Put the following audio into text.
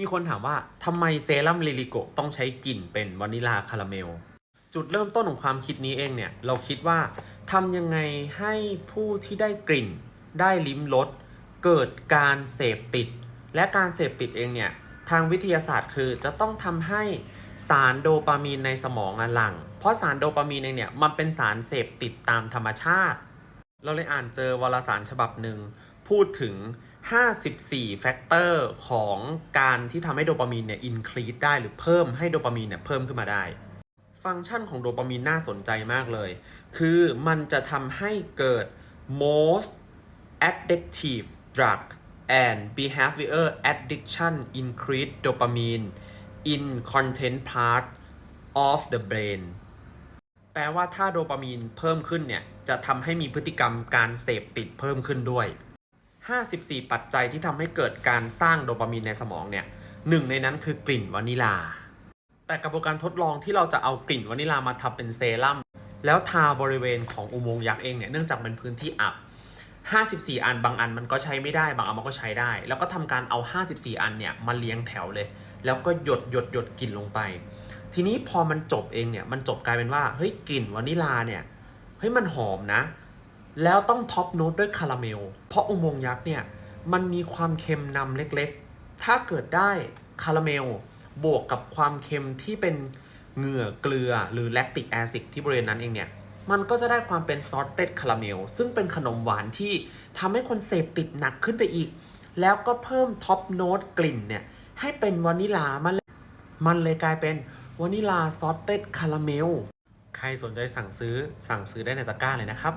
มีคนถามว่าทำไมเซรั่มลิลิโกต้องใช้กลิ่นเป็นวานิลาคาราเมล จุดเริ่มต้นของความคิดนี้เองเนี่ย เราคิดว่าทำยังไงให้ผู้ที่ได้กลิ่น ได้ลิ้มรสเกิดการเสพติด และการเสพติดเองเนี่ย ทางวิทยาศาสตร์คือจะต้องทำให้สารโดปามีนในสมองหลัง เพราะสารโดปามีนเองเนี่ยมันเป็นสารเสพติดตามธรรมชาติ เราเลยอ่านเจอวารสารฉบับหนึ่ง พูดถึง 54 แฟกเตอร์ของการที่ทำให้โดปามีนเนี่ยอินครีสได้หรือเพิ่มให้โดปามีนเนี่ยเพิ่มขึ้นมาได้ ฟังก์ชันของโดปามีนน่าสนใจมากเลย คือมันจะทำให้เกิด most addictive drug and behavior addiction increase dopamine in content part of the brain แปลว่าถ้าโดปามีนเพิ่มขึ้นเนี่ย จะทำให้มีพฤติกรรมการเสพติดเพิ่มขึ้นด้วย 54 ปัจจัยที่ทำให้เกิดการสร้างโดปามีนในสมองเนี่ยหนึ่งในนั้นคือกลิ่นวานิลา แต่กระบวนการทดลองที่เราจะเอากลิ่นวานิลามาทำเป็นเซรั่มแล้วทาบริเวณของอุโมงค์ยักษ์เองเนี่ยเนื่องจากเป็นพื้นที่อับ 54 อันบางอันมันก็ใช้ไม่ได้บางอันมันก็ใช้ได้ แล้วก็ทำการเอา 54 อันเนี่ยมาเลี้ยงแถวเลย แล้วก็หยดหยดหยดกลิ่นลงไป ทีนี้พอมันจบเองเนี่ยมันจบกลายเป็นว่าเฮ้ยกลิ่นวานิลาเนี่ยเฮ้ยมันหอมนะ แล้วต้องท็อปโน้ตด้วยคาราเมล เพราะอุโมงค์ยักษ์เนี่ยมันมีความเค็มนำเล็กๆ ถ้าเกิดได้คาราเมล บวกกับความเค็มที่เป็นเหงื่อเกลือหรือแลคติกแอซิดที่บริเวณนั้นเองเนี่ย มันก็จะได้ความเป็นซอสเต็ดคาราเมล ซึ่งเป็นขนมหวานที่ทำให้คนเสพติดหนักขึ้นไปอีก แล้วก็เพิ่มท็อปโน้ตกลิ่นเนี่ยให้เป็นวานิลามันเลยมันเลยกลายเป็นวานิลาซอสเต็ดคาราเมล ใครสนใจสั่งซื้อสั่งซื้อได้ในตะกร้าเลยนะครับ